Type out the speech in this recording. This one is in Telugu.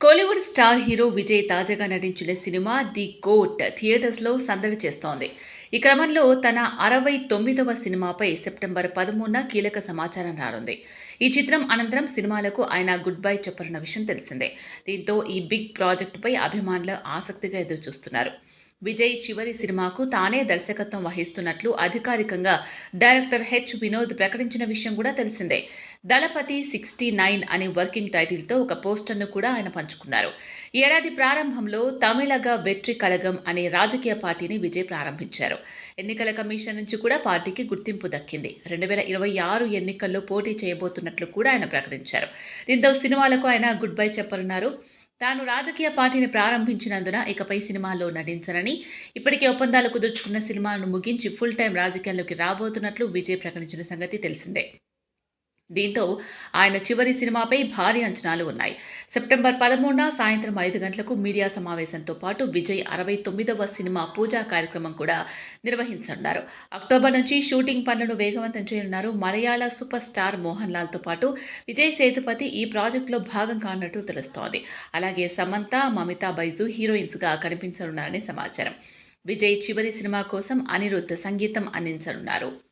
కోలీవుడ్ స్టార్ హీరో విజయ్ తాజాగా నటించిన సినిమా ది కోట్ థియేటర్స్లో సందడి చేస్తోంది. ఈ క్రమంలో తన అరవై తొమ్మిదవ సినిమాపై సెప్టెంబర్ పదమూడున కీలక సమాచారం రానుంది. ఈ చిత్రం అనంతరం సినిమాలకు ఆయన గుడ్ బై చెప్పనున్న విషయం తెలిసిందే. దీంతో ఈ బిగ్ ప్రాజెక్టుపై అభిమానులు ఆసక్తిగా ఎదురుచూస్తున్నారు. విజయ్ చివరి సినిమాకు తానే దర్శకత్వం వహిస్తున్నట్లు అధికారికంగా డైరెక్టర్ హెచ్ వినోద్ ప్రకటించిన విషయం కూడా తెలిసిందే. దళపతి సిక్స్టీ నైన్ అనే వర్కింగ్ టైటిల్తో ఒక పోస్టర్ను కూడా ఆయన పంచుకున్నారు. ఏడాది ప్రారంభంలో తమిళగా వెట్రి కళగం అనే రాజకీయ పార్టీని విజయ్ ప్రారంభించారు. ఎన్నికల కమిషన్ నుంచి కూడా పార్టీకి గుర్తింపు దక్కింది. రెండు వేల ఇరవై ఆరు ఎన్నికల్లో పోటీ చేయబోతున్నట్లు కూడా ఆయన ప్రకటించారు. దీంతో సినిమాలకు ఆయన గుడ్ బై చెప్పనున్నారు. తాను రాజకీయ పార్టీని ప్రారంభించినందున ఇకపై సినిమాల్లో నటించనని ఇప్పటికే ఒప్పందాలు కుదుర్చుకున్న సినిమాలను ముగించి ఫుల్ టైం రాజకీయాల్లోకి రాబోతున్నట్లు విజయ్ ప్రకటించిన సంగతి తెలిసిందే. దీంతో ఆయన చివరి సినిమాపై భారీ అంచనాలు ఉన్నాయి. సెప్టెంబర్ పదమూడున సాయంత్రం ఐదు గంటలకు మీడియా సమావేశంతో పాటు విజయ్ అరవై తొమ్మిదవ సినిమా పూజా కార్యక్రమం కూడా నిర్వహించనున్నారు. అక్టోబర్ నుంచి షూటింగ్ పనులను వేగవంతం చేయనున్నారు మలయాళ సూపర్ స్టార్ మోహన్ లాల్తో పాటు విజయ్ సేతుపతి ఈ ప్రాజెక్టులో భాగం కానున్నట్టు తెలుస్తోంది. అలాగే సమంత మమితా బైజు హీరోయిన్స్గా కనిపించనున్నారని సమాచారం. విజయ్ చివరి సినిమా కోసం అనిరుద్ధ్ సంగీతం అందించనున్నారు.